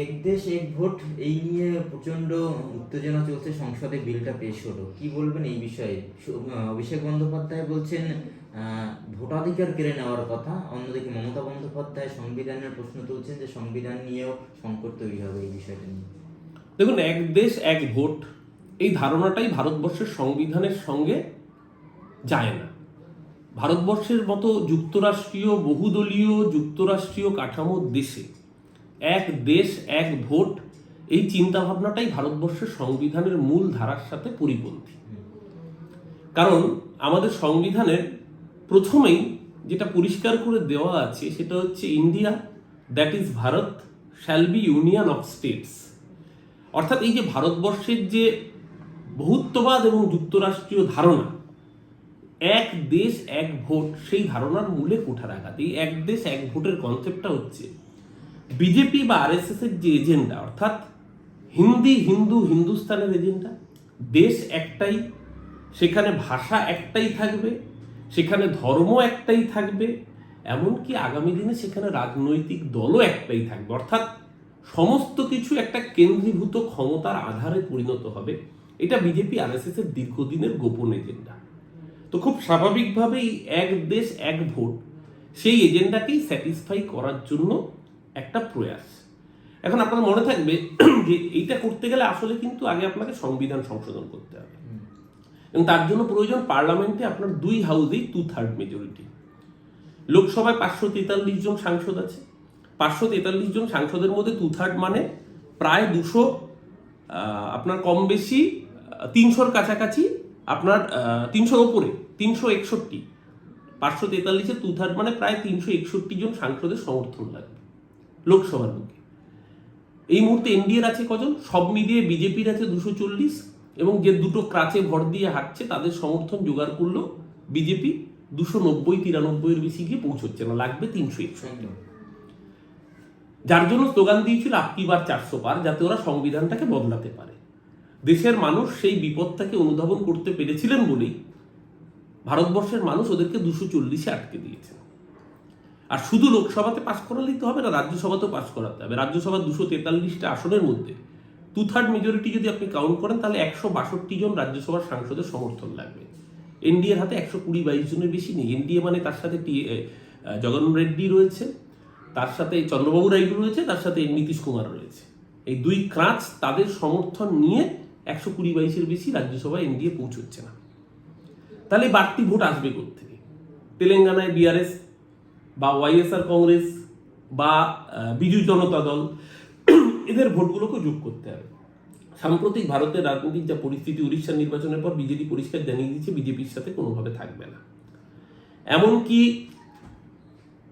এক দেশ, এক ভোট, এই নিয়ে প্রচণ্ড উত্তেজনা চলছে সংসদে বিলটা পেশ হলো। কি বলবেন এই বিষয়ে? অভিষেক বন্দ্যোপাধ্যায় বলছেন ভোটাধিকার কেড়ে নেওয়ার কথা, অন্যদিকে মমতা বন্দ্যোপাধ্যায় সংবিধানের প্রশ্ন তুলছেন যে সংবিধান নিয়েও সংকট তৈরি হবে এই বিষয়টা নিয়ে। দেখুন, এক দেশ, এক ভোট, এই ধারণাটাই ভারতবর্ষের সংবিধানের সঙ্গে যায় না। ভারতবর্ষের মতো যুক্তরাষ্ট্রীয় বহুদলীয় যুক্তরাষ্ট্রীয় কাঠামো দেশে এক দেশ, এক ভোট, এই চিন্তাভাবনাটাই ভারতবর্ষের সংবিধানের মূল ধারার সাথে পরিপন্থী। কারণ আমাদের সংবিধানের প্রথমেই যেটা পরিষ্কার করে দেওয়া আছে সেটা হচ্ছে India, that is Bharat, shall be union of states. অর্থাৎ এই যে ভারতবর্ষের যে বহুত্ববাদ এবং যুক্তরাষ্ট্রীয় ধারণা, এক দেশ, এক ভোট, সেই ধারণার মূলে কুঠারাঘাত এই এক দেশ, এক ভোটের কনসেপ্টটা হচ্ছে বিজেপি বা আরএসএস এর যে এজেন্ডা, অর্থাৎ হিন্দি, হিন্দু, হিন্দুস্তানের এজেন্ডা, দেশ একটাই, সেখানে ভাষা একটাই থাকবে, সেখানে ধর্ম একটাই থাকবে, এমনকি আগামী দিনে সেখানে রাজনৈতিক দলও একটাই থাকবে। অর্থাৎ সমস্ত কিছু একটা কেন্দ্রীভূত ক্ষমতার আধারে পরিণত হবে। এটা বিজেপি আরএসএস এর দীর্ঘদিনের গোপন এজেন্ডা। তো খুব স্বাভাবিকভাবেই এক দেশ, এক ভোট, সেই এজেন্ডাকেই স্যাটিসফাই করার জন্য একটা প্রয়াস। এখন আপনার মনে থাকবে যে এইটা করতে গেলে আসলে কিন্তু আগে আপনাকে সংবিধান সংশোধন করতে হবে। এবং তার জন্য প্রয়োজন পার্লামেন্টে আপনার দুই হাউসেই টু থার্ড মেজরিটি লোকসভায় পাঁচশো তেতাল্লিশ জন সাংসদ আছে। পাঁচশো তেতাল্লিশ জন সাংসদের মধ্যে টু থার্ড মানে প্রায় দুশো আপনার কম বেশি তিনশোর কাছাকাছি আপনার তিনশোর ওপরে তিনশো একষট্টি। পাঁচশো তেতাল্লিশে টু থার্ড মানে প্রায় তিনশো একষট্টি জন সাংসদের সমর্থন লাগবে। লোকসভার বুকে। এই মুহূর্তে এনডিএর আছে কজন? সব মিলিয়ে বিজেপির আছে দুশো চল্লিশ এবং যে দুটো ক্রাচে ভর দিয়ে হাঁটছে তাদের সমর্থন জোগাড় করল বিজেপি। দুশো নব্বই তিরানব্বইয়ের বেশি গিয়ে পৌঁছচ্ছে না লাগবে তিনশো একষট্টি যার জন্য স্লোগান দিয়েছিল আপকি বার চারশো পার যাতে ওরা সংবিধানটাকে বদলাতে পারে। দেশের মানুষ সেই বিপদটাকে অনুধাবন করতে পেরেছিলেন বলেই ভারতবর্ষের মানুষ ওদেরকে দুশো চল্লিশে আটকে দিয়েছে আর শুধু লোকসভাতে পাশ করালেই তো হবে না, রাজ্যসভাতেও পাশ করাতে হবে। রাজ্যসভার দুশো তেতাল্লিশটা আসনের মধ্যে টু থার্ড মেজরিটি যদি আপনি কাউন্ট করেন, তাহলে একশো বাষট্টি জন রাজ্যসভার সাংসদের সমর্থন লাগবে। এনডিএর হাতে একশো কুড়ি বাইশ জনের বেশি নেই। এনডিএ মানে তার সাথে টি জগন রেড্ডি রয়েছে, তার সাথে চন্দ্রবাবু নাইডু রয়েছে, তার সাথে নীতিশ কুমার রয়েছে। এই দুই ক্রাঁচ তাদের সমর্থন নিয়ে একশো কুড়ি বাইশের বেশি রাজ্যসভায় এনডিএ পৌঁছচ্ছে না। তাহলে বাড়তি ভোট আসবে থেকে তেলেঙ্গানায় বিআরএস বা ওয়াইএসআর কংগ্রেস বা বিজু জনতা দল, এদের ভোটগুলোকে যোগ করতে হবে। সাম্প্রতিক ভারতের রাজনৈতিক যা পরিস্থিতি, উড়িষ্যার নির্বাচনের পর বিজেপি পরিষ্কার জানিয়ে দিয়েছে, বিজেপির সাথে কোনোভাবে থাকবে না। এমনকি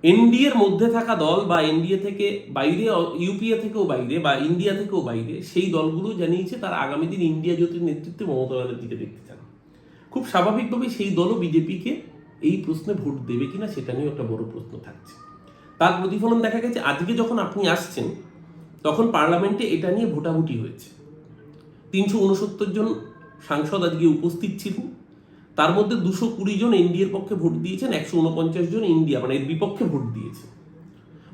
এনডিএর মধ্যে থাকা দল বা এনডিএ থেকে বাইরে, ইউপিএ থেকেও বাইরে বা ইন্ডিয়া থেকেও বাইরে, সেই দলগুলো জানিয়েছে তারা আগামী দিন ইন্ডিয়া জোটের নেতৃত্বে মমতা ব্যানার্জিকে দেখতে চান। খুব স্বাভাবিকভাবে সেই দলও বিজেপিকে এই প্রশ্নে ভোট দেবে কিনা সেটা নিয়ে একটা বড় প্রশ্ন থাকছে। তার প্রতিফলন দেখা গেছে, আজকে যখন আপনি আসছেন, তখন পার্লামেন্টে এটা নিয়ে ভোটাভুটি হয়েছে। তিনশো উনসত্তর জন সাংসদ আজকে উপস্থিত ছিলেন। তার মধ্যে দুশো কুড়ি জন এনডিএর পক্ষে ভোট দিয়েছেন, একশো উনপঞ্চাশ জন ইন্ডিয়া মানে এর বিপক্ষে ভোট দিয়েছে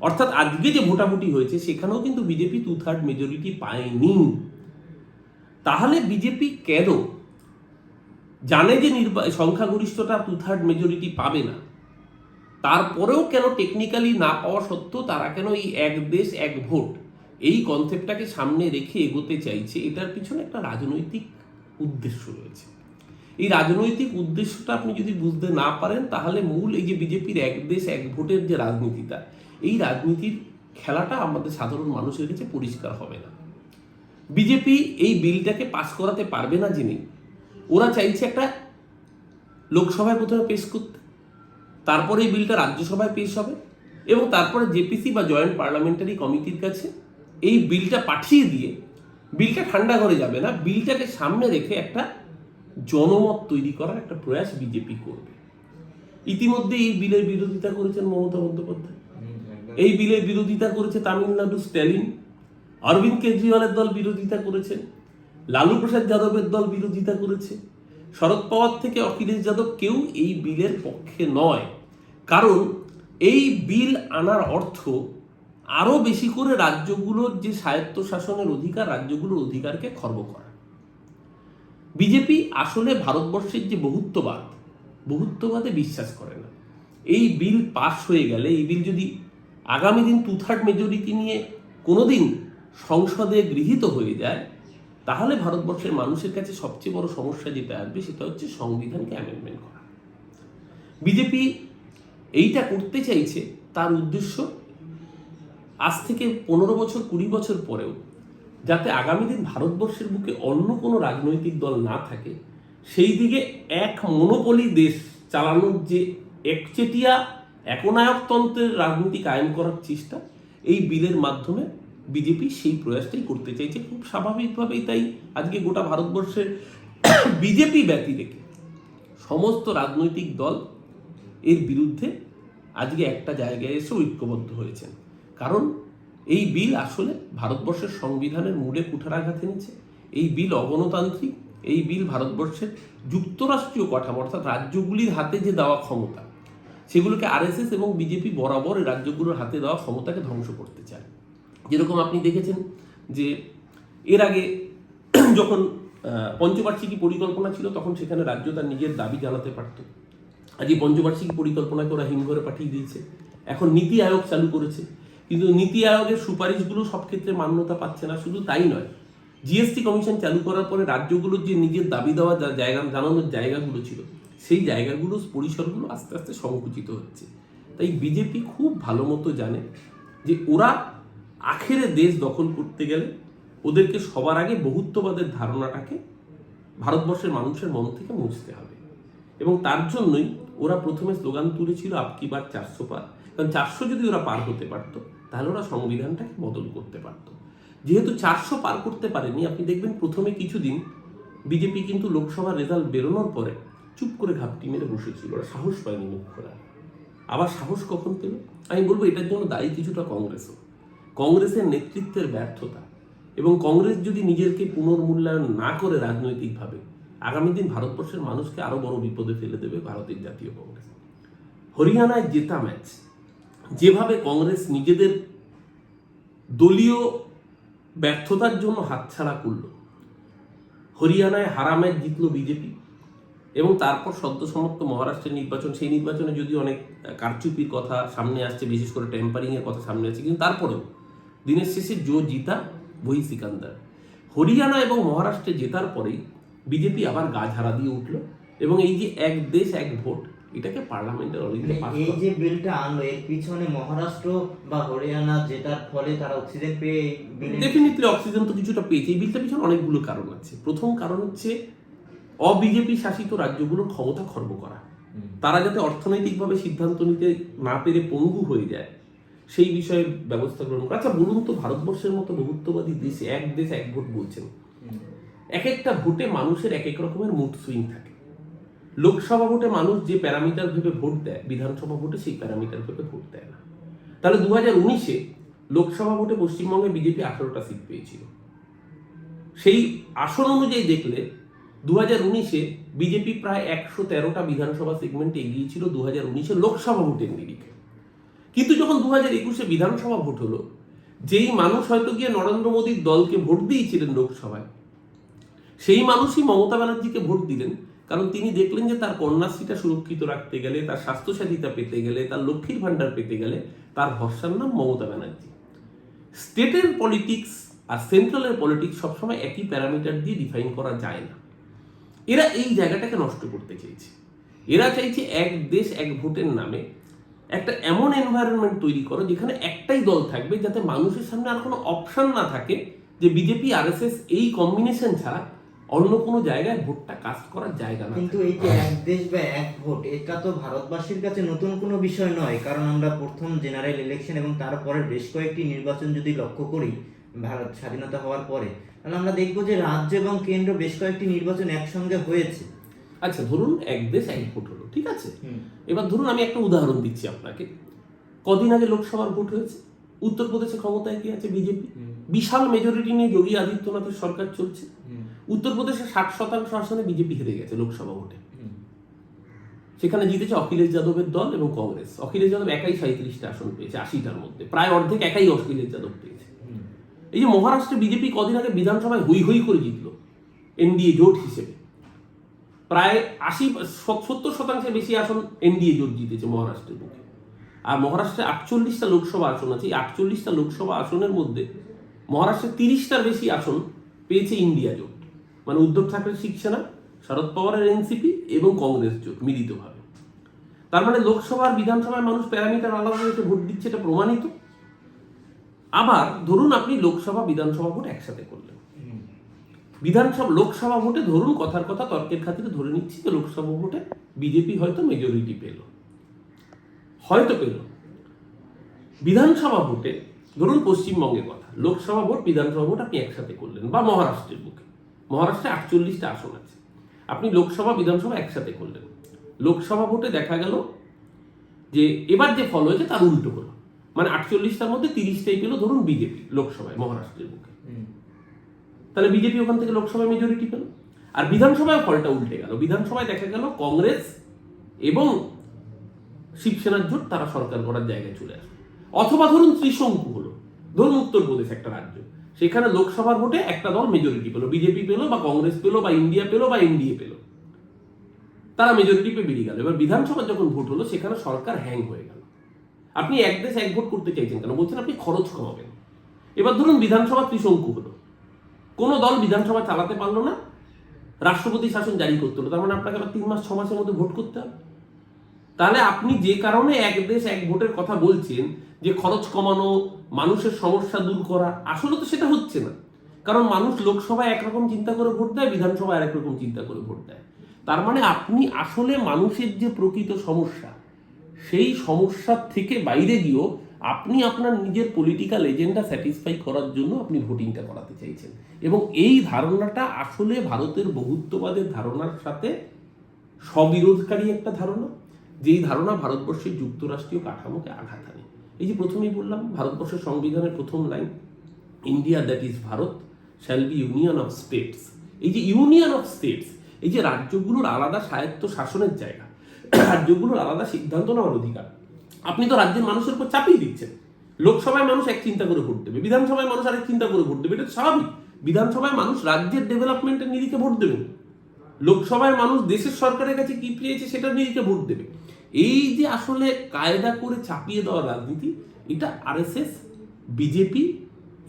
অর্থাৎ আজকে যে ভোটাভুটি হয়েছে, সেখানেও কিন্তু বিজেপি টু থার্ড মেজরিটি পায়নি। তাহলে বিজেপি কেন জানে যে নির্বা, সংখ্যাগরিষ্ঠতা টু থার্ড মেজরিটি পাবে না। তারপরেও কেন টেকনিক্যালি না পাওয়া সত্ত্বেও তারা কেন এই এক দেশ, এক ভোট? এই কনসেপ্টটাকে সামনে রেখে এগোতে চাইছে, এটার পিছনে একটা রাজনৈতিক উদ্দেশ্য রয়েছে। এই রাজনৈতিক উদ্দেশ্যটা আপনি যদি বুঝতে না পারেন, তাহলে মূল এই যে বিজেপির এক দেশ, এক ভোটের যে রাজনীতিটা, এই রাজনীতির খেলাটা আমাদের সাধারণ মানুষের কাছে পরিষ্কার হবে না। বিজেপি এই বিলটাকে পাস করাতে পারবে না জেনে ওরা চাইছে একটা লোকসভায় প্রথমে পেশ করতে। তারপরে এই বিলটা রাজ্যসভায় পেশ হবে এবং তারপরে জেপিসি বা জয়েন্ট পার্লামেন্টারি কমিটির কাছে এই বিলটা পাঠিয়ে দিয়ে বিলটা ঠান্ডা করে যাবে না, বিলটাকে সামনে রেখে একটা জনমত তৈরি করার একটা প্রয়াস বিজেপি করবে। ইতিমধ্যে এই বিলের বিরোধিতা করেছেন মমতা বন্দ্যোপাধ্যায়। এই বিলের বিরোধিতা করেছে তামিলনাড়ু স্ট্যালিন। অরবিন্দ কেজরিওয়ালের দল বিরোধিতা করেছেন লালু প্রসাদ যাদবের দল বিরোধিতা করেছে। শরদ পাওয়ার থেকে অখিলেশ যাদব কেউ এই বিলের পক্ষে নয়। কারণ এই বিল আনার অর্থ আরও বেশি করে রাজ্যগুলোর যে স্বায়ত্ত শাসনের অধিকার, রাজ্যগুলোর অধিকারকে খর্ব করা। বিজেপি আসলে ভারতবর্ষের যে বহুত্ববাদ, বহুত্ববাদে বিশ্বাস করে না। এই বিল পাশ হয়ে গেলে, এই বিল যদি আগামী দিন টু থার্ড মেজরিটি নিয়ে কোনোদিন সংসদে গৃহীত হয়ে যায় তাহলে ভারতবর্ষের মানুষের কাছে সবচেয়ে বড় সমস্যা যেটা আসবে, সেটা হচ্ছে সংবিধানকে অ্যামেন্ডমেন্ট করা। বিজেপি এইটা করতে চাইছে, তার উদ্দেশ্য আজ থেকে পনেরো বছর, কুড়ি বছর পরেও যাতে আগামী দিন ভারতবর্ষের বুকে অন্য কোনো রাজনৈতিক দল না থাকে, সেই দিকে এক মনোপলি দেশ চালানোর যে একচেটিয়া একনায়কতন্ত্রের রাজনীতি কায়েম করার চেষ্টা, এই বিলের মাধ্যমে বিজেপি সেই প্রয়াসটাই করতে চাইছে। খুব স্বাভাবিকভাবেই তাই আজকে গোটা ভারতবর্ষের বিজেপি ব্যতি রেখে সমস্ত রাজনৈতিক দল এর বিরুদ্ধে আজকে একটা জায়গায় এসে ঐক্যবদ্ধ হয়েছেন। কারণ এই বিল আসলে ভারতবর্ষের সংবিধানের মূলে কুঠারাঘাত এনেছে এই বিল অগণতান্ত্রিক, এই বিল ভারতবর্ষের যুক্তরাষ্ট্রীয় কাঠামো, অর্থাৎ রাজ্যগুলির হাতে যে দেওয়া ক্ষমতা, সেগুলোকে আরএসএস এবং বিজেপি বরাবর রাজ্যগুলোর হাতে দেওয়া ক্ষমতাকে ধ্বংস করতে চায়। যেরকম আপনি দেখেছেন যে এর আগে যখন পঞ্চবার্ষিকী পরিকল্পনা ছিল, তখন সেখানে রাজ্য তার নিজের দাবি জানাতে পারত। আজ এই পঞ্চবার্ষিকী পরিকল্পনাকে ওরা হিমঘরে পাঠিয়ে দিয়েছে। এখন নীতি আয়োগ চালু করেছে। কিন্তু নীতি আয়োগের সুপারিশগুলো সব ক্ষেত্রে মান্যতা পাচ্ছে না, শুধু তাই নয়। জিএসটি কমিশন চালু করার পরে রাজ্যগুলোর যে নিজের দাবি দেওয়া যা, জায়গা, জানানোর জায়গাগুলো ছিল, সেই জায়গাগুলো, পরিসরগুলো আস্তে আস্তে সংকুচিত হচ্ছে। তাই বিজেপি খুব ভালো মতো জানে যে ওরা আখেরে দেশ দখল করতে গেলে ওদেরকে সবার আগে বহুত্ববাদের ধারণাটাকে ভারতবর্ষের মানুষের মন থেকে মুছতে হবে। এবং তার জন্যই ওরা প্রথমে স্লোগান তুলেছিল আপকি বার চারশো পার। কারণ চারশো যদি ওরা পার হতে পারতো, তাহলে ওরা সংবিধানটাকে বদল করতে পারতো। যেহেতু চারশো পার করতে পারেনি, আপনি দেখবেন প্রথমে কিছুদিন বিজেপি কিন্তু লোকসভার রেজাল্ট বেরোনোর পরে চুপ করে ঘাপটি মেরে বসেছিল, ওরা সাহস পায়নি মুখ খোলার আবার সাহস কখন পেল? আমি বলব এটার জন্য দায়ী কিছুটা কংগ্রেসও। কংগ্রেসের নেতৃত্বের ব্যর্থতা এবং কংগ্রেস যদি নিজেকে পুনর্মূল্যায়ন না করে রাজনৈতিকভাবে, আগামী দিন ভারতবর্ষের মানুষকে আরও বড় বিপদে ফেলে দেবে ভারতের জাতীয় কংগ্রেস। হরিয়ানায় জেতা ম্যাচ। যেভাবে কংগ্রেস নিজেদের দলীয় ব্যর্থতার জন্য হাতছাড়া করল, হরিয়ানায় হারা ম্যাচ জিতল বিজেপি এবং তারপর সদ্য সমাপ্ত মহারাষ্ট্রের নির্বাচন, সেই নির্বাচনে যদি অনেক কারচুপির কথা সামনে আসছে, বিশেষ করে টেম্পারিং এর কথা সামনে আসছে, কিন্তু তারপরেও দিনের শেষে জো জিতা বই সিকান্দার। হরিয়ানা এবং মহারাষ্ট্রে জেতার পরেই বিজেপি আবার গা ঝাড়া দিয়ে উঠল এবং এই যে এক দেশ এক ভোট এটাকে পার্লামেন্টের মানে এই যে বিলটা আনলো এর পিছনে মহারাষ্ট্র বা হরিয়ানা জেতার ফলে তারা অক্সিজেন পেয়ে ডেফিনেটলি অক্সিজেন তো কিছুটা পেয়েছে। এই বিলটার পিছনে অনেকগুলো কারণ আছে। প্রথম কারণ হচ্ছে অবিজেপি শাসিত রাজ্যগুলোর ক্ষমতা খর্ব করা। তারা যাতে অর্থনৈতিকভাবে সিদ্ধান্ত নিতে না পেরে পঙ্গু হয়ে যায় সেই বিষয়ে ব্যবস্থা গ্রহণ করা। আচ্ছা বলুন তো ভারতবর্ষের মতো বহুত্ববাদী দেশে এক দেশ এক ভোট বলছেন। এক একটা ভোটে মানুষের এক এক রকমের মুড সুইং থাকে। লোকসভা ভোটে মানুষ যে প্যারামিটার ভেবে ভোট দেয় বিধানসভা ভোটে সেই প্যারামিটার ভেবে ভোট দেয় না। তাহলে দু হাজার উনিশে লোকসভা ভোটে পশ্চিমবঙ্গে বিজেপি আঠারোটা সিট পেয়েছিল। সেই আসন অনুযায়ী দেখলে দু হাজার উনিশে বিজেপি প্রায় একশো তেরোটা বিধানসভা সেগমেন্টে এগিয়েছিল দু হাজার উনিশে লোকসভা ভোটের নিরিখে। কিন্তু যখন দু হাজার একুশে বিধানসভা ভোট হলো, যেই মানুষ হয়তো গিয়ে নরেন্দ্র মোদীর দলকে ভোট দিয়েছিলেন লোকসভায়, সেই মানুষই মমতা ব্যানার্জিকে ভোট দিলেন। কারণ তিনি দেখলেন যে তার কন্যাশ্রীটা সুরক্ষিত রাখতে গেলে, তার স্বাস্থ্যসাথীতা পেতে গেলে, তার লক্ষ্মীর ভাণ্ডার পেতে গেলে তার ভরসার নাম মমতা ব্যানার্জি। স্টেটের পলিটিক্স আর সেন্ট্রালের পলিটিক্স সবসময় একই প্যারামিটার দিয়ে ডিফাইন করা যায় না। এরা এই জায়গাটাকে নষ্ট করতে চেয়েছে এরা চাইছে এক দেশ এক ভোটের নামে একটা এমন এনভায়রনমেন্ট তৈরি করো যেখানে একটাই দল থাকবে যাতে মানুষের সামনে আর কোনো অপশন না থাকে যে বিজেপি আরএসএস এই কম্বিনেশন ছাড়া অন্য কোনো জায়গায় ভোটটা কাস্ট করার জায়গা না কিন্তু এই যে এক দেশ বা এক ভোট এটা তো ভারতবাসীর কাছে নতুন কোনো বিষয় নয়। কারণ আমরা প্রথম জেনারেল ইলেকশন এবং তারপরে বেশ কয়েকটি নির্বাচন যদি লক্ষ্য করি ভারত স্বাধীনতা হওয়ার পরে তাহলে আমরা দেখব যে রাজ্য এবং কেন্দ্র বেশ কয়েকটি নির্বাচন একসঙ্গে হয়েছে। আচ্ছা ধরুন এক দেশ এক ভোট হলো ঠিক আছে? এবার ধরুন আমি একটা উদাহরণ দিচ্ছি আপনাকে। কদিন আগে লোকসভার ভোট হয়েছে উত্তরপ্রদেশে ক্ষমতায় কি আছে বিজেপি? বিশাল মেজরিটি নিয়ে যোগী আদিত্যনাথের সরকার চলছে। উত্তরপ্রদেশে ষাট শতাংশ আসনে বিজেপি হেরে গেছে লোকসভা ভোটে। সেখানে জিতেছে অখিলেশ যাদবের দল এবং কংগ্রেস। অখিলেশ যাদব একাই সাঁত্রিশটা আসন পেয়েছে আশিটার মধ্যে। প্রায় অর্ধেক একাই অখিলেশ যাদব পেয়েছে। এই যে মহারাষ্ট্রে বিজেপি কদিন আগে বিধানসভায় হই হই করে জিতলো এনডিএ জোট হিসেবে। প্রায় আশি সত্তর শতাংশের বেশি আসন এনডিএ জোট জিতেছে মহারাষ্ট্রের বুকে। আর মহারাষ্ট্রে আটচল্লিশটা লোকসভা আসন আছে, এই আটচল্লিশটা লোকসভা আসনের মধ্যে মহারাষ্ট্রে তিরিশটার বেশি আসন পেয়েছে ইন্ডিয়া জোট। মানে উদ্ধব ঠাকরে শিবসেনা শরদ পাওয়ারের এনসিপি এবং কংগ্রেস জোট মিলিতভাবে। তার মানে লোকসভার বিধানসভায় মানুষ প্যারামিটার আলাদা রেখে ভোট দিচ্ছে, এটা প্রমাণিত। আবার ধরুন আপনি লোকসভা, বিধানসভা ভোট একসাথে করলেন। বিধানসভা, লোকসভা ভোটে ধরুন কথার কথা, তর্কের খাতিরে ধরে নিচ্ছি যে লোকসভা ভোটে বিজেপি হয়তো মেজরিটি পেল। হয়তো পেল। বিধানসভা ভোটে ধরুন পশ্চিমবঙ্গের কথা, লোকসভা ভোট, বিধানসভা ভোট আপনি একসাথে করলেন বা মহারাষ্ট্রের বুকে। মহারাষ্ট্রে আটচল্লিশটা আসন আছে। আপনি লোকসভা, বিধানসভা একসাথে করলেন। লোকসভা ভোটে দেখা গেল যে এবার যে ফল হয়েছে তার উল্টো হলো। মানে আটচল্লিশটার মধ্যে তিরিশটাই পেল ধরুন বিজেপি, লোকসভায়, মহারাষ্ট্রের বুকে। তাহলে বিজেপি ওখান থেকে লোকসভায় মেজরিটি পেল। আর বিধানসভায় ফলটা উল্টে গেল। বিধানসভায় দেখা গেল কংগ্রেস এবং শিবসেনার জোট, তারা সরকার করার জায়গায় চলে আসবে অথবা ধরুন ত্রিশঙ্কু হলো। ধরুন উত্তরপ্রদেশ একটা রাজ্য। সেখানে লোকসভার ভোটে একটা দল মেজরিটি পেল। বিজেপি পেল বা কংগ্রেস পেল বা ইন্ডিয়া পেল বা এনডিএ পেল। তারা মেজরিটি পেয়ে বেরিয়ে গেল। এবার বিধানসভা যখন ভোট হলো, সেখানে সরকার হ্যাং হয়ে গেল। আপনি এক দেশ এক ভোট করতে চাইছেন কেন? বলছেন আপনি খরচ কমাবেন। এবার ধরুন বিধানসভা ত্রিশঙ্কু হলো। কোনো দল বিধানসভা চালাতে পারল না, রাষ্ট্রপতি শাসন জারি করতে হলো। তার মানে আপনাকে আবার তিন মাস, ছ মাসের মধ্যে ভোট করতে হবে। তাহলে আপনি যে কারণে এক দেশ এক ভোটের কথা বলছেন, যে খরচ কমানো, মানুষের সমস্যা দূর করা, আসলে তো সেটা হচ্ছে না। কারণ মানুষ লোকসভায় একরকম চিন্তা করে ভোট দেয়, বিধানসভায় আরেক রকম চিন্তা করে ভোট দেয়। তার মানে আপনি আসলে মানুষের যে প্রকৃত সমস্যা, সেই সমস্যার থেকে বাইরে গিয়েও আপনি আপনার নিজের পলিটিক্যাল এজেন্ডা স্যাটিসফাই করার জন্য আপনি ভোটিংটা করাতে চাইছেন। এবং এই ধারণাটা আসলে ভারতের বহুত্ববাদের ধারণার সাথে স্ববিরোধকারী একটা ধারণা। যেই ধারণা ভারতবর্ষের যুক্তরাষ্ট্রীয় কাঠামোকে আঘাত আনে এই যে প্রথমেই বললাম, ভারতবর্ষের সংবিধানের প্রথম line India that is Bharat shall be union of states এই যে ইউনিয়ন অফ স্টেটস এই যে রাজ্যগুলোর আলাদা স্বায়ত্ত শাসনের জায়গা, রাজ্যগুলোর আলাদা সিদ্ধান্ত নেওয়ার অধিকার আপনি তো রাজ্যের মানুষের উপর চাপিয়ে দিচ্ছেন। লোকসভায় মানুষ এক চিন্তা করে ভোট দেবে, বিধানসভায় মানুষ আরেক চিন্তা করে ভোট দেবে, এটা স্বাভাবিক। বিধানসভায় মানুষ রাজ্যের ডেভেলপমেন্টের নিরিখে ভোট দেবেন লোকসভায় মানুষ দেশের সরকারের কাছে কি পেয়েছে সেটার নিরিখে ভোট দেবে। এই যে আসলে কায়দা করে চাপিয়ে দেওয়া রাজনীতি, এটা আরএসএস বিজেপি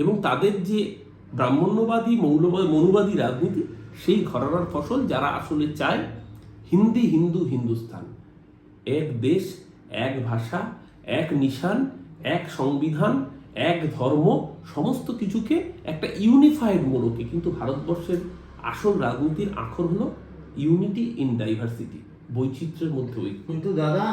এবং তাদের যে ব্রাহ্মণ্যবাদী মৌলবাদী মনুবাদী রাজনীতি, সেই ঘরানার ফসল যারা আসলে চায়, হিন্দি হিন্দু হিন্দুস্তান এক দেশ এক ভাষা, এক নিশান, এক সংবিধান, এক ধর্ম, সমস্ত কিছুকে একটা ইউনিফাইড মোড়কে। কিন্তু ভারতবর্ষের আসল রাজনীতির আখর হলো ইউনিটি ইন ডাইভার্সিটি। বৈচিত্র্যের মধ্যে কিন্তু দাদা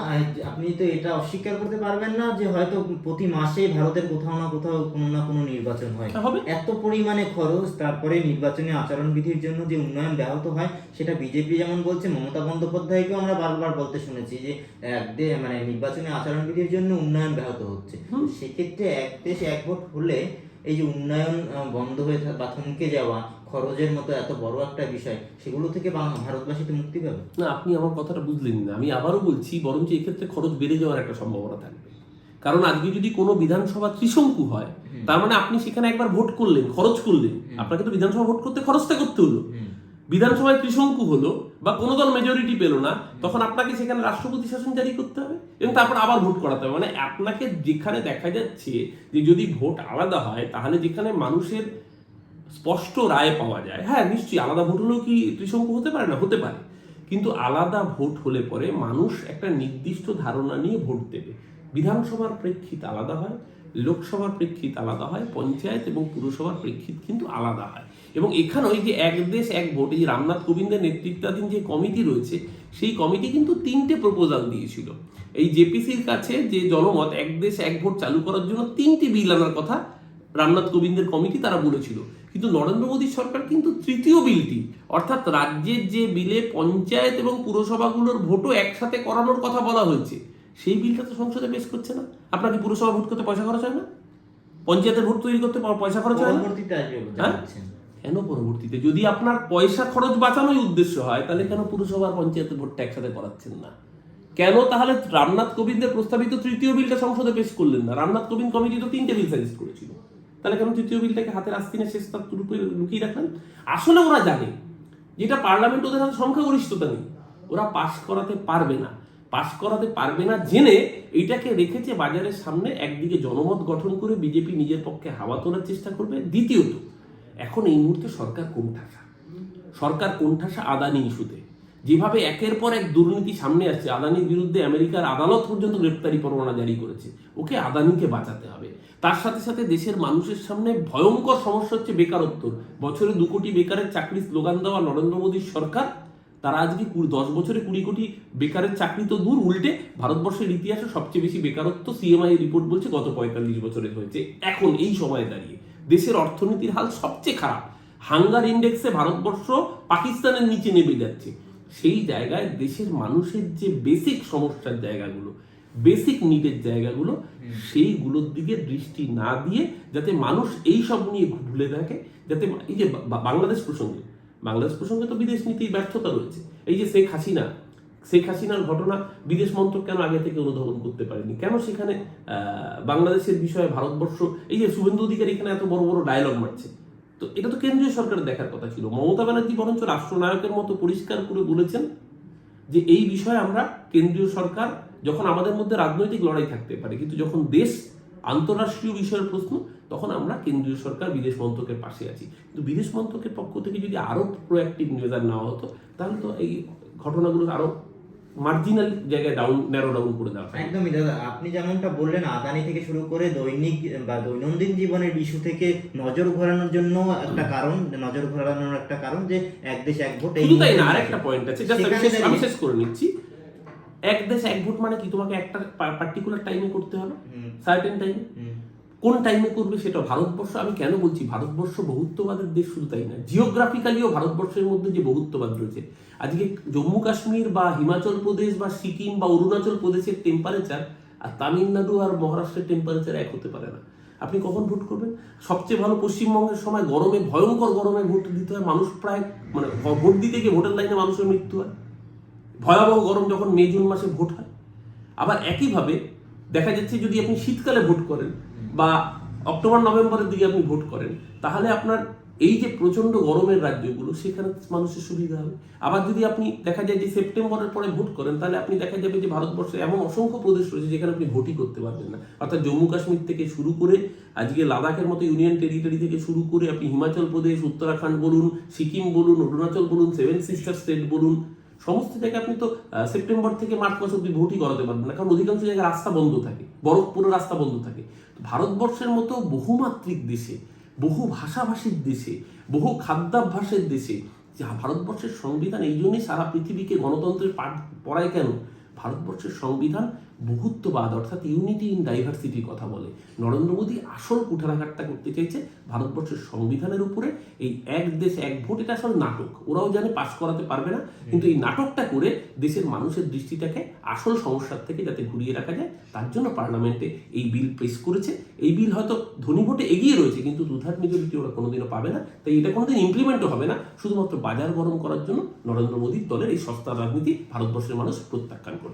আপনি তো এটা অস্বীকার করতে পারবেন না যে হয়তো প্রতি মাসে ভারতের কোথাও না কোথাও কোনো না কোনো নির্বাচন হয়। এত পরিমাণে খরচ তারপরে নির্বাচনী আচরণবিধির জন্য যে উন্নয়ন ব্যাহত হয় সেটা বিজেপি যেমন বলছে মমতা বন্দ্যোপাধ্যায়কেও আমরা বারবার বলতে শুনেছি যে এক দে মানে নির্বাচনী আচরণবিধির জন্য উন্নয়ন ব্যাহত হচ্ছে। সেক্ষেত্রে এক দেশ এক ভোট হলে এই যে উন্নয়ন বন্ধ হয়ে বা থমকে যাওয়া খরচের মতো এত বড় একটা বিষয় সেগুলো থেকে ভারতবাসী তো মুক্তি পাবে। না আপনি আমার কথাটা বুঝলেন না। আমি আবারও বলছি বরঞ্চ এক্ষেত্রে খরচ বেড়ে যাওয়ার একটা সম্ভাবনা থাকবে। কারণ আজকে যদি কোনো বিধানসভা ত্রিশঙ্কু হয় তার মানে আপনি সেখানে একবার ভোট করলেন খরচ করলেন। আপনাকে তো বিধানসভা ভোট করতে খরচটা করতে হলো। বিধানসভায় ত্রিশঙ্কু হলো বা কোনো দল মেজরিটি পেল না তখন আপনাকে সেখানে রাষ্ট্রপতি শাসন জারি করতে হবে এবং তারপর আবার ভোট করাতে হবে। মানে আপনাকে যেখানে দেখা যাচ্ছে যে যদি ভোট আলাদা হয় তাহলে যেখানে মানুষের স্পষ্ট রায় পাওয়া যায়। হ্যাঁ নিশ্চয়ই আলাদা ভোট হলেও কি ত্রিশঙ্কু হতে পারে? না, হতে পারে। কিন্তু আলাদা ভোট হলে পরে মানুষ একটা নির্দিষ্ট ধারণা নিয়ে ভোট দেবে। বিধানসভার প্রেক্ষিত আলাদা হয়, লোকসভার প্রেক্ষিত আলাদা হয়, পঞ্চায়েত এবং পুরসভার প্রেক্ষিত কিন্তু আলাদা হয়। এবং এখানে ওই যে এক দেশ, এক ভোট, এই রামনাথ কোবিন্দের নেতৃত্বাধীন যে কমিটি রয়েছে, সেই কমিটি কিন্তু তিনটে প্রপোজাল দিয়েছিল। এই জেপিসির কাছে যে জনমত, এক দেশ, এক ভোট চালু করার জন্য তিনটি বিল আনার কথা রামনাথ কোবিন্দের কমিটি তারা বলেছিল। কিন্তু নরেন্দ্র মোদী সরকার কিন্তু তৃতীয় বিলটি অর্থাৎ রাজ্যের যে বিলে পঞ্চায়েত এবং পুরসভাগুলোর ভোটও একসাথে করানোর কথা বলা হয়েছে সেই বিলটা তো সংসদে পেশ করছে না। আপনার কি পুরসভা ভোট করতে পয়সা খরচ হয় না? পঞ্চায়েতের ভোট তৈরি করতে পয়সা খরচ হয় না? হ্যাঁ? কেন পরবর্তীতে? যদি আপনার পয়সা খরচ বাঁচানোই উদ্দেশ্য হয় তাহলে কেন পুরসভার পঞ্চায়েতের ভোটটা একসাথে করাচ্ছেন না? কেন তাহলে রামনাথ কোবিন্দের প্রস্তাবিত তৃতীয় বিলটা সংসদে পেশ করলেন না? রামনাথ কোবিন্দ কমিটি তো তিনটে বিল সাজেস্ট করেছিল। তাহলে কেন তৃতীয় বিলটাকে হাতের আস্তিনে শেষ তার লুকিয়ে রাখলেন? আসলে ওরা জানে, যেটা পার্লামেন্ট ওদের হাতে সংখ্যাগরিষ্ঠতা নেই। ওরা পাশ করাতে পারবে না। পাশ করাতে পারবে না জেনে এইটাকে রেখেছে বাজারের সামনে একদিকে জনমত গঠন করে বিজেপি নিজের পক্ষে হাওয়া তোলার চেষ্টা করবে, দ্বিতীয়ত, এখন এই মুহূর্তে সরকার কোণঠাসা। সরকার কোণঠাসা আদানি ইস্যুতে। যেভাবে একের পর এক দুর্নীতি সামনে আসছে, আদানির বিরুদ্ধে আমেরিকার আদালত পর্যন্ত গ্রেপ্তারি পরোয়ানা জারি করেছে। ওকে আদানিকে বাঁচাতে হবে। তার সাথে সাথে দেশের মানুষের সামনে ভয়ঙ্কর সমস্যা হচ্ছে বেকারত্ব বছরে দু কোটি বেকারের চাকরি স্লোগান দেওয়া নরেন্দ্র মোদীর সরকার, তারা আজকে দশ বছরে কুড়ি কোটি বেকারের চাকরি তো দূর, উল্টে ভারতবর্ষের ইতিহাসে সবচেয়ে বেশি বেকারত্ব সিএমআই রিপোর্ট বলছে গত পঁয়তাল্লিশ বছরে হয়েছে। এখন এই সময়ে দাঁড়িয়ে দেশের অর্থনীতির হাল সবচেয়ে খারাপ। হাঙ্গার ইন্ডেক্সে ভারতবর্ষ পাকিস্তানের নিচে নেমে যাচ্ছে। সেই জায়গায় দেশের মানুষের যে বেসিক সমস্যার জায়গাগুলো বেসিক নিডের জায়গাগুলো সেইগুলোর দিকে দৃষ্টি না দিয়ে যাতে মানুষ এই সব নিয়ে ভুলে থাকে যাতে এই যে বাংলাদেশ প্রসঙ্গে বাংলাদেশ প্রসঙ্গে তো বিদেশ নীতির ব্যর্থতা রয়েছে। এই যে শেখ হাসিনা শেখ হাসিনার ঘটনা বিদেশ মন্ত্রক কেন আগে থেকে অনুধাবন করতে পারেনি? কেন সেখানে বাংলাদেশের বিষয়ে ভারতবর্ষ এই যে শুভেন্দু অধিকারী এখানে এত বড় বড় ডায়লগ মারছে? তো এটা তো কেন্দ্রীয় সরকারের দেখার কথা ছিল। মমতা ব্যানার্জি বরঞ্চ রাষ্ট্রনায়কের মতো পরিষ্কার করে বলেছেন যে এই বিষয়ে আমরা কেন্দ্রীয় সরকার যখন আমাদের মধ্যে রাজনৈতিক লড়াই থাকতে পারে, কিন্তু যখন দেশ আন্তঃরাষ্ট্রীয় বিষয়ের প্রশ্ন, তখন আমরা কেন্দ্রীয় সরকার বিদেশ মন্ত্রকের পাশে আছি। কিন্তু বিদেশ মন্ত্রকের পক্ষ থেকে যদি আরও প্রোঅ্যাক্টিভ নিবেদন নেওয়া হতো, তাহলে তো এই ঘটনাগুলো আরও মার্জিনাল জায়গায় ডাউন ন্যারো ডাউন করে দেওয়া একদমই দাদা আপনি যেমনটা বললেন আদানি থেকে শুরু করে দৈনিক বা দৈনন্দিন জীবনের ইস্যু থেকে নজর ঘোরানোর জন্য একটা কারণ নজর ঘোরানোর একটা কারণ যে এক দেশ এক ভোট এই শুধু তাই না আরেকটা পয়েন্ট আছে জাস্ট আমি শেষ- করে নিচ্ছি। এক দেশ এক ভোট মানে কি? তোমাকে একটা পার্টিকুলার টাইমে করতে হবে। সার্টেন টাইমে কোন টাইমে করবে সেটা ভারতবর্ষ? আমি কেন বলছি ভারতবর্ষ বহুত্ববাদের দেশ শুধু তাই না জিওগ্রাফিক্যালিও ভারতবর্ষের মধ্যে যে বহুত্ববাদ রয়েছে। আজকে জম্মু কাশ্মীর বা হিমাচল প্রদেশ বা সিকিম বা অরুণাচল প্রদেশের টেম্পারেচার আর তামিলনাড়ু আর মহারাষ্ট্রের টেম্পারেচার এক হতে পারে না। আপনি কখন ভোট করবেন? সবচেয়ে ভালো পশ্চিমবঙ্গের সময় গরমে, ভয়ঙ্কর গরমে ভোট দিতে হয়। মানুষ প্রায় মানে ভোট দিতে গিয়ে ভোটের লাইনে মানুষের মৃত্যু হয়। ভয়াবহ গরম যখন মে, জুন মাসে ভোট হয়। আবার একইভাবে দেখা যাচ্ছে যদি আপনি শীতকালে ভোট করেন বা অক্টোবর, নভেম্বরের দিকে আপনি ভোট করেন, তাহলে আপনার এই যে প্রচণ্ড গরমের রাজ্যগুলো, সেখানে মানুষের সুবিধা হবে। আবার যদি আপনি দেখা যায় যে সেপ্টেম্বরের পরে ভোট করেন, তাহলে আপনি দেখা যাবে যে ভারতবর্ষে এমন অসংখ্য প্রদেশ রয়েছে যেখানে আপনি ভোটই করতে পারবেন না। অর্থাৎ জম্মু কাশ্মীর থেকে শুরু করে আজকে লাদাখের মতো ইউনিয়ন টেরিটরি থেকে শুরু করে আপনি হিমাচল প্রদেশ, উত্তরাখণ্ড বলুন, সিকিম বলুন, অরুণাচল বলুন, সেভেন সিস্টার স্টেট বলুন সমস্ত জায়গায় আপনি তো সেপ্টেম্বর থেকে মার্চ মাস অব্দি ভোটই করাতে পারবেন না, কারণ অধিকাংশ জায়গায় রাস্তা বন্ধ থাকে বরফ পুরো রাস্তা বন্ধ থাকে। তো ভারতবর্ষের মতো বহুমাত্রিক দেশে, বহু ভাষাভাষীর দেশে, বহু খাদ্যাভ্যাসের দেশে, যা ভারতবর্ষের সংবিধান, এই জন্যই সারা পৃথিবীকে গণতন্ত্রের পাঠ পড়ায় কেন? ভারতবর্ষের সংবিধান বহুত্ববাদ অর্থাৎ ইউনিটি ইন ডাইভার্সিটির কথা বলে। নরেন্দ্র মোদী আসল কুঠারাঘাতটা করতে চাইছে ভারতবর্ষের সংবিধানের উপরে। এই এক দেশ এক ভোট এটা আসলে নাটক। ওরাও জানে পাশ করাতে পারবে না। কিন্তু এই নাটকটা করে দেশের মানুষের দৃষ্টিটাকে আসল সমস্যার থেকে যাতে ঘুরিয়ে রাখা যায় তার জন্য পার্লামেন্টে এই বিল পেশ করেছে। এই বিল হয়তো ধনী ভোটে এগিয়ে রয়েছে কিন্তু দুধার মেজরিটি ওরা কোনোদিনও পাবে না। তাই এটা কোনোদিন ইমপ্লিমেন্টও হবে না। শুধুমাত্র বাজার গরম করার জন্য নরেন্দ্র মোদীর দলের এই সস্তা রাজনীতি ভারতবর্ষের মানুষ প্রত্যাখ্যান করবে।